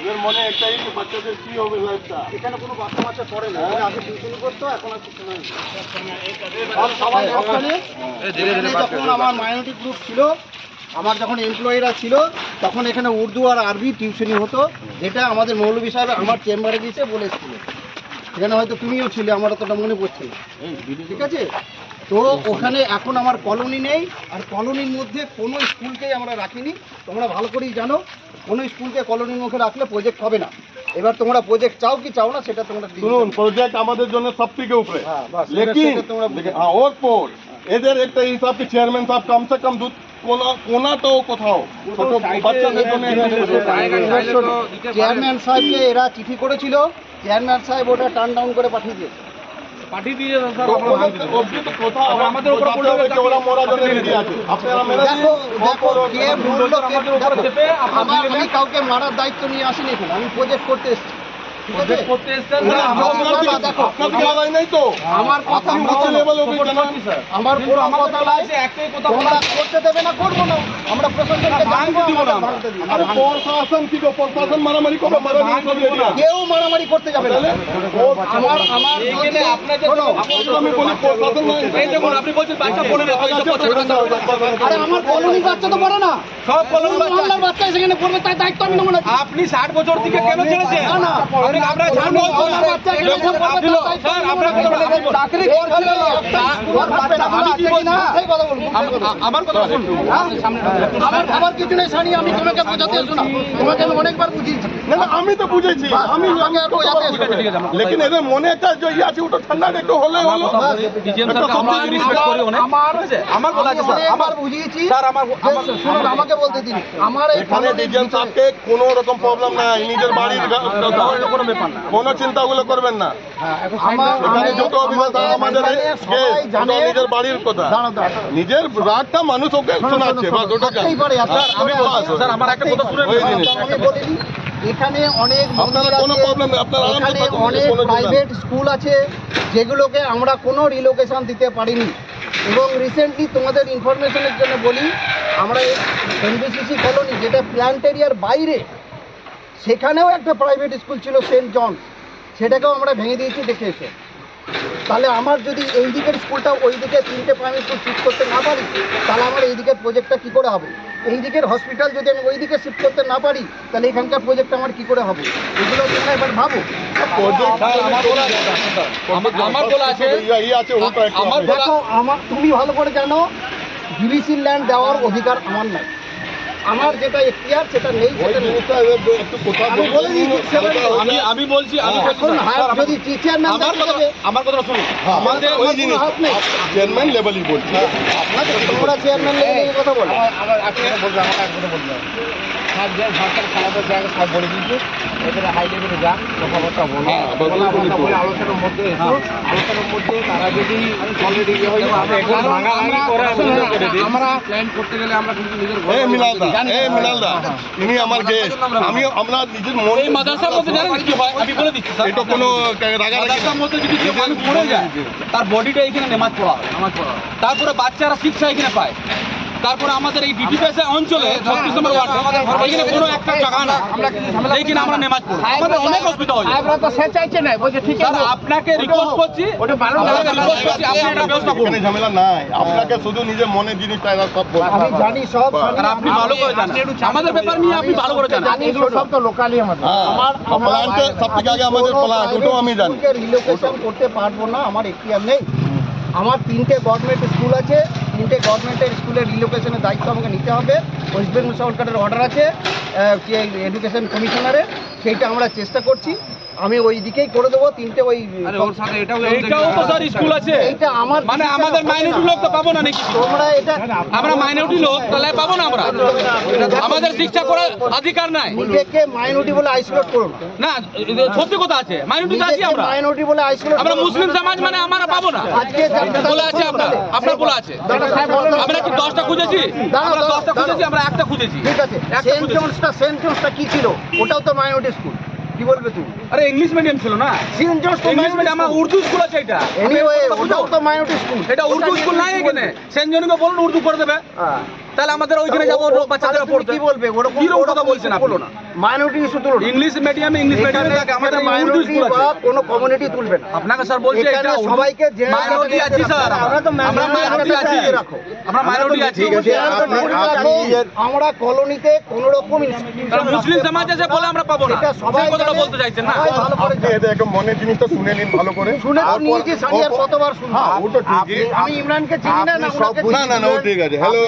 ওদের মনে একটাই যে বাচ্চাদের কি হবে লাইফটা এখানে কোনো বাচ্চা বাচ্চা পড়ে না। হ্যাঁ। ওরা আগে টিউশনি করতো এখন আর কিছু নাই। আর সবার মাঝখানে এখানে যখন আমার মাইনরিটি গ্রুপ ছিল আমার যখন এমপ্লয়িরা ছিল তখন এখানে উর্দু আর আরবি টিউশনি হতো যেটা আমাদের মৌলভী সাহেব আমার চেম্বারে গিয়েছে বলে এসেছিল। এখানে হয়তো তুমিও ছিলে আমার অতটা মনে পড়ছে ঠিক আছে? তো ওখানে এখন আমার কলোনি নেই আর কলোনির মধ্যে কোনো স্কুলকেই আমরা রাখিনি। তোমরা ভালো করেই জানো কোনো স্কুলকে কলোনির মুখে রাখলে প্রজেক্ট হবে না। এবার তোমরা প্রজেক্ট চাও কি চাও না সেটা তোমরা শুনুন প্রজেক্ট আমাদের জন্য সব থেকে উপরে। হ্যাঁ, লেকিন হ্যাঁ, হ্যাঁ। এদের একটা হিসাব কি চেয়ারম্যান সাহেব কমসে কম দু চেয়ারম্যান সাহেবকে এরা চিঠি করেছিল। চেয়ারম্যান সাহেব ওটা টার্ন ডাউন করে পাঠিয়ে দিয়েছে। পাঠিয়ে দিয়ে আমাদের উপরে। আমি কাউকে মারার দায়িত্ব নিয়ে আসিনি এখানে আমি প্রজেক্ট করতে এসেছি। আমরা কথা। আমার কথা একটাই কথা করতে দেবে না করব না। আমরা প্রশাসন কি প্রশাসন মারামারি করবে কেউ করতে যাবে না। আমার আমি বলি প্রশাসন আপনি বলছেন বাচ্চা পড়ে না পয়সা পয়সা আরে আমার কলোনি বাচ্চা তো পড়ে না। সব কলোনি বাচ্চা বাচ্চা সেখানে পড়বে তার দায়িত্ব আমি নেব না। আপনি ষাট বছর থেকে কেন ছেড়েছেন না, না। আমরা স্যার আমি আপনার নেব চাকরি এইখানে একটা স্কুল থাকবে না, আমি কি আছে বলছি? কিনা? সেই কথা বলব, সেই কথা বলব। আমার কথা শুনুন। আমার খাবার কিছু নেই সানি আমি তোমাকে বোঝাতে এসো না। তোমাকে আমি অনেকবার বুঝিয়েছি। না না আমি তো বুঝেছি। আমি আমাকে আর বোঝাতে এসো লেকিন এদের মনে একটা যে ইয়ে আছে ওটা ঠান্ডা একটু হলে হলো। আমরা আমার আমার কথা আছে স্যার। আমার বুঝিয়েছি। স্যার আমার শুনুন আমাকে বলতে দিন। আমার এখানে কলোনির ডিজিএম সাহেবকে কোনো রকম প্রবলেম নাই নিজের বাড়ির ব্যাপার না। কোনো চিন্তাগুলো করবেন না। এখানে যত আমাদের নিজের বাড়ির কথা। নিজের রাগটা মানুষ ওকে শোনাচ্ছে স্যার, আমার একটা কথা শুনে এখানে অনেক এখানে অনেক। প্রাইভেট স্কুল আছে যেগুলোকে আমরা কোনো রিলোকেশন দিতে পারিনি। এবং রিসেন্টলি তোমাদের ইনফরমেশনের জন্য বলি আমরা এনবিসিসি কলোনি যেটা প্ল্যান্ট এরিয়ার বাইরে সেখানেও একটা প্রাইভেট স্কুল ছিল সেন্ট জন সেটাকেও আমরা ভেঙে দিয়েছি দেখে এসো। তাহলে আমার যদি এই দিকের স্কুলটা ওই দিকে তিনটে প্রাইমারি স্কুল শিফট করতে না পারি তাহলে আমার এই দিকের প্রজেক্টটা কী করে হবে? এই দিকের হসপিটাল যদি আমি ওই দিকে শিফট করতে না পারি তাহলে এখানকার প্রজেক্ট আমার কী করে হবে? এগুলো তোমরা এবার ভাবো আমার বলা আছে, আমার- আমার বলা আছে আছে ওটা একটু আমার দেখো আমার তুমি ভালো করে জানো ডিবিসির ল্যান্ড দেওয়ার অধিকার আমার নাই। আমার যেটা এখতিয়ার সেটা নেই আমি বলে দিয়েছি, আমি আমি বলছি আমি এখন যদি আমার কথা আমার কথা শুনুন। হ্যাঁ, আমাদের ওই জিনিস চেয়ারম্যান লেভেলই বলছি। আপনাদের তোমরা চেয়ারম্যান লেভেলের কথা বলো। আমার আপনি বলবেন আমাকে এক কথা বলব সব জায়গায় সরকার খেলাধুলার জায়গা সব বলে দিয়েছে। এখানে হাই লেভেলে যান কথাবার্তা বলো। হ্যাঁ, কথাবার্তা বলে আলোচনার মধ্যে এসো। আলোচনার মধ্যে তারা যদি অলরেডি ইয়ে হয়ে এখন ভাঙাভাঙি করে আমরা করে দিই। আমরা প্ল্যান করতে গেলে আমরা কিন্তু নিজের ঘর এ মিনালদা জানি। এ আমার গেস্ট আমি আমরা নিজের মন এই মাদ্রাসার মধ্যে জানেন কি হয়? আমি বলে দিচ্ছি এটা কোনো রাগারাগি মধ্যে যদি কেউ মানুষ পড়ে যায় তার বডিটা এখানে নেমাজ পড়া নামাজ পড়া তারপরে বাচ্চারা শিক্ষা এখানে পায়। তারপরে আমাদের এই বিপিপিএস অঞ্চলে ছত্রিশ নম্বর ওয়ার্ড। এখানে কোনো একটা জায়গা না। এইখানে আমরা নেমাজ পড়ি। আমাদের অনেক অসুবিধা হয় আমরা তো সে চাইছে না বলছে ঠিক আছে। আপনাকে রিকোয়েস্ট করছি। ওটা ভালো আপনাকে রিকোয়েস্ট করছি আপনি একটা ব্যবস্থা করুন। এখানে ঝামেলা নাই। আপনাকে শুধু নিজের মনের জিনিসটা এরা সব আমি জানি সব আর আপনি ভালো করে জানেন। আমাদের ব্যাপার নিয়ে আপনি ভালো করে জানেন। জানি এগুলো সব তো লোকালি আমাদের। হ্যাঁ আমার প্ল্যানটা সব থেকে আগে আমাদের প্ল্যান ওটাও আমি জানি। রিলোকেশন করতে পারব না আমার এখতিয়ার নেই। আমার তিনটে গভর্নমেন্ট স্কুল আছে তিনটে গভর্নমেন্টের স্কুলের রিলোকেশনের দায়িত্ব আমাকে নিতে হবে। ওয়েস্ট বেঙ্গল সরকারের অর্ডার আছে এডুকেশন কমিশনারের সেইটা আমরা চেষ্টা করছি। আমি ওই দিকেই করে দেবো তিনটে ওই তো স্যার স্কুল আছে। আমার মানে আমাদের মাইনরিটি লোক তো পাবো না নাকি? তোমরা এটা আমরা মাইনরিটি লোক তাহলে পাবো না আমরা? আমাদের শিক্ষা করার অধিকার নাই। নিজেকে মাইনরিটি বলে আইসোলেট করুন না। সত্যি কথা আছে। মাইনরিটি আছি আমরা। মাইনরিটি বলে আইসোলেট আমরা মুসলিম সমাজ মানে আমরা পাবো না। আজকে বলে আছে আপনার আপনার বলে আছে। আমরা কি দশটা খুঁজেছি? আমরা দাঁড়াও, দশটা খুঁজেছি আমরা একটা খুঁজেছি। ঠিক আছে। সেন্ট। জনসটা সেন্ট জনসটা কি ছিল? ওটাও তো মাইনরিটি স্কুল কি বলবে তুমি আরে ইংলিশ মিডিয়াম ছিল না। ইংলিশ মিডিয়াম আমার উর্দু স্কুল আছে এটা। এনিওয়ে ওটাও তো মাইনরিটি স্কুল এটা উর্দু স্কুল নাই এখানে। সেন্ট জনকে বলুন উর্দু করে দেবে। তাহলে আমাদের ওইখানে যাব বাচ্চাদের পড়তে কি বলবে? ওরকম কীরকম কথা বলছেন আপনি? না। মাইনরিটি ইস্যু তুলো না। ইংলিশ মিডিয়ামে ইংলিশ মিডিয়ামে আমাদের মাইনরিটি স্কুল আছে। কোনো কমিউনিটি তুলবে না। আপনাকে স্যার বলছি এটা সবাইকে জেনারেল মাইনরিটি আছি স্যার আমরা। তো আমরা মাইনরিটি আছি। আমরা মাইনরিটি আছি। আমরা কলোনিতে কোন রকম মুসলিম সমাজ আছে বলে আমরা পাবো না। এটা সবাই কথাটা বলতে চাইছেন না। ভালো করে একটা মনের জিনিসটা শুনে নিন ভালো করে। শুনে তো নিয়েছি আর কতবার শুনব হ্যাঁ ও তো ঠিকই আমি ইমরানকে চিনি না না ওনাকে না না না ও ঠিক আছে। হ্যালো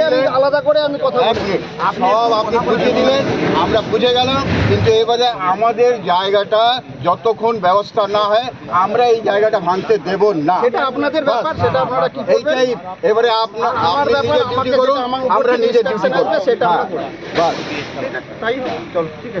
সবাইকে আমি আলাদা করে আমি কথা বলছি। সব আপনি বুঝিয়ে দিলেন আমরা বুঝে গেলাম কিন্তু এবারে আমাদের জায়গাটা যতক্ষণ ব্যবস্থা না হয় আমরা এই জায়গাটা ভাঙতে দেব না। সেটা আপনাদের ব্যাপার সেটা আপনারা কি এইটাই এবারে আপনার আপনি ব্যাপার ডিউটি করুন আমার ডিউটি করব। সেটা হ্যাঁ। বাস। তাই চলো ঠিক আছে।